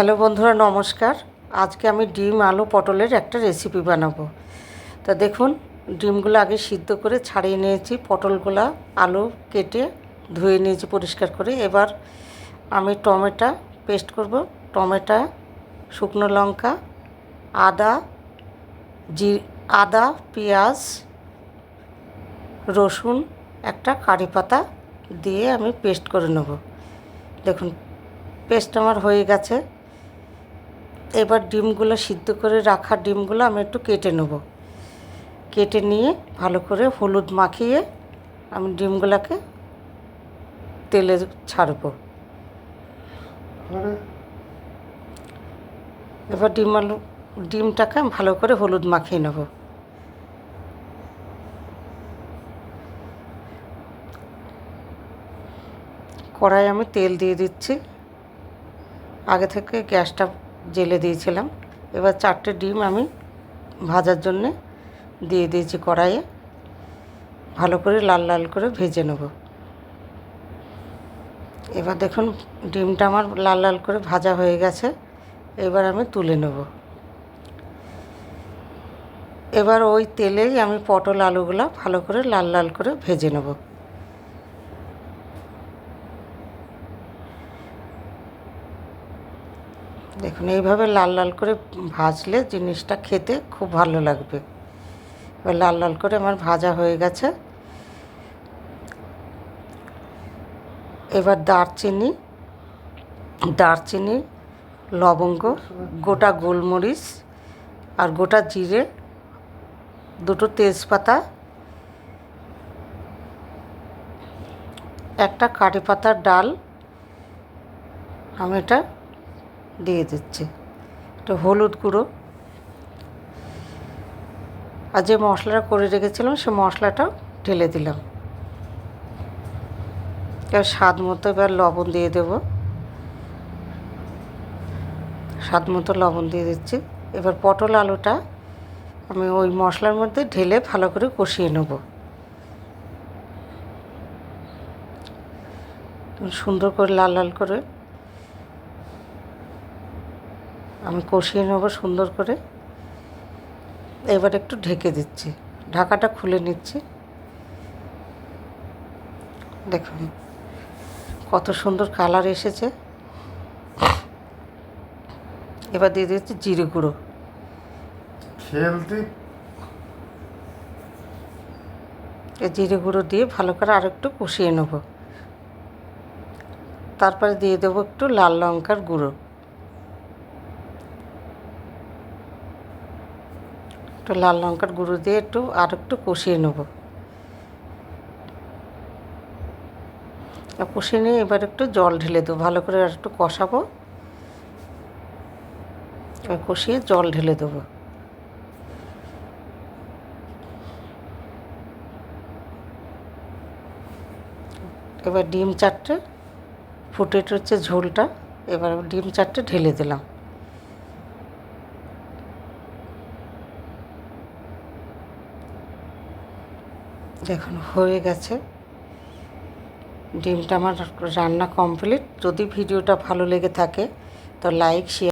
Hello বন্ধুরা, নমস্কার। আজকে আমি ডিম, আলু, পটলের একটা রেসিপি বানাবো। তা দেখুন, ডিমগুলো আগে সিদ্ধ করে ছাড়িয়ে নিয়েছি, পটলগুলো আলু কেটে ধুয়ে নিয়েছি পরিষ্কার করে। এবার আমি টমেটো পেস্ট করব। টমেটো, শুকনো লঙ্কা, আদা, জি, আদা, পেঁয়াজ, রসুন, একটা কারি পাতা দিয়ে আমি পেস্ট করে নেব। দেখুন পেস্ট আমার হয়ে গেছে। এবার ডিমগুলো সিদ্ধ করে রাখা ডিমগুলো আমি একটু কেটে নেব। কেটে নিয়ে ভালো করে হলুদ মাখিয়ে আমি ডিমগুলোকে তেলে ছাড়বো। এবার ডিম আলু, ডিমটাকে আমি ভালো করে হলুদ মাখিয়ে নেব। কড়াই আমি তেল দিয়ে দিচ্ছি। আগে থেকে গ্যাসটা জেলে দিয়েছিলাম। এবার চারটে ডিম আমি ভাজার জন্যে দিয়ে দিয়েছি কড়াইয়ে। ভালো করে লাল লাল করে ভেজে নেব। এবার দেখুন, ডিমটা আমার লাল লাল করে ভাজা হয়ে গেছে। এবার আমি তুলে নেব। এবার ওই তেলেই আমি পটল আলুগুলো ভালো করে লাল লাল করে ভেজে নেব। দেখুন, এইভাবে লাল লাল করে ভাজলে জিনিসটা খেতে খুব ভালো লাগবে। এবার লাল লাল করে আমার ভাজা হয়ে গেছে। এবার দারচিনি দারচিনি, লবঙ্গ, গোটা গোলমরিচ আর গোটা জিরে, দুটো তেজপাতা, একটা কারি পাতার ডাল। আমি এটা দিয়ে দিচ্ছি। একটু হলুদ গুঁড়ো। আর যে মশলাটা করে রেখেছিলাম, সে মশলাটা ঢেলে দিলাম। এবার স্বাদ মতো এবার লবণ দিয়ে দেবো। স্বাদ মতো লবণ দিয়ে দিচ্ছি। এবার পটল আলুটা আমি ওই মশলার মধ্যে ঢেলে ভালো করে কষিয়ে নেব। সুন্দর করে লাল লাল করে আমি কষিয়ে নেব সুন্দর করে। এবার একটু ঢেকে দিচ্ছি। ঢাকাটা খুলে নিচ্ছি। দেখুন কত সুন্দর কালার এসেছে। এবার দিয়ে দিচ্ছি জিরে গুঁড়ো। খেলতে? এই জিরে গুঁড়ো দিয়ে ভালো করে আর একটু কষিয়ে নেব। তারপরে দিয়ে দেবো একটু লাল লঙ্কার গুঁড়ো। একটু লাল লঙ্কার গুঁড়ো দিয়ে একটু আর একটু কষিয়ে নেব। কষিয়ে নিয়ে এবার একটু জল ঢেলে দেবো, ভালো করে আর একটু কষাবো। কষিয়ে জল ঢেলে দেবো। এবার ডিম চারটে, ফুটে হচ্ছে ঝোলটা, এবার ডিম চারটে ঢেলে দিলাম। দেখুন হয়ে গেছে। ডিমটা আমার রান্না কমপ্লিট। যদি ভিডিওটা ভালো লেগে থাকে, তো লাইক শেয়ার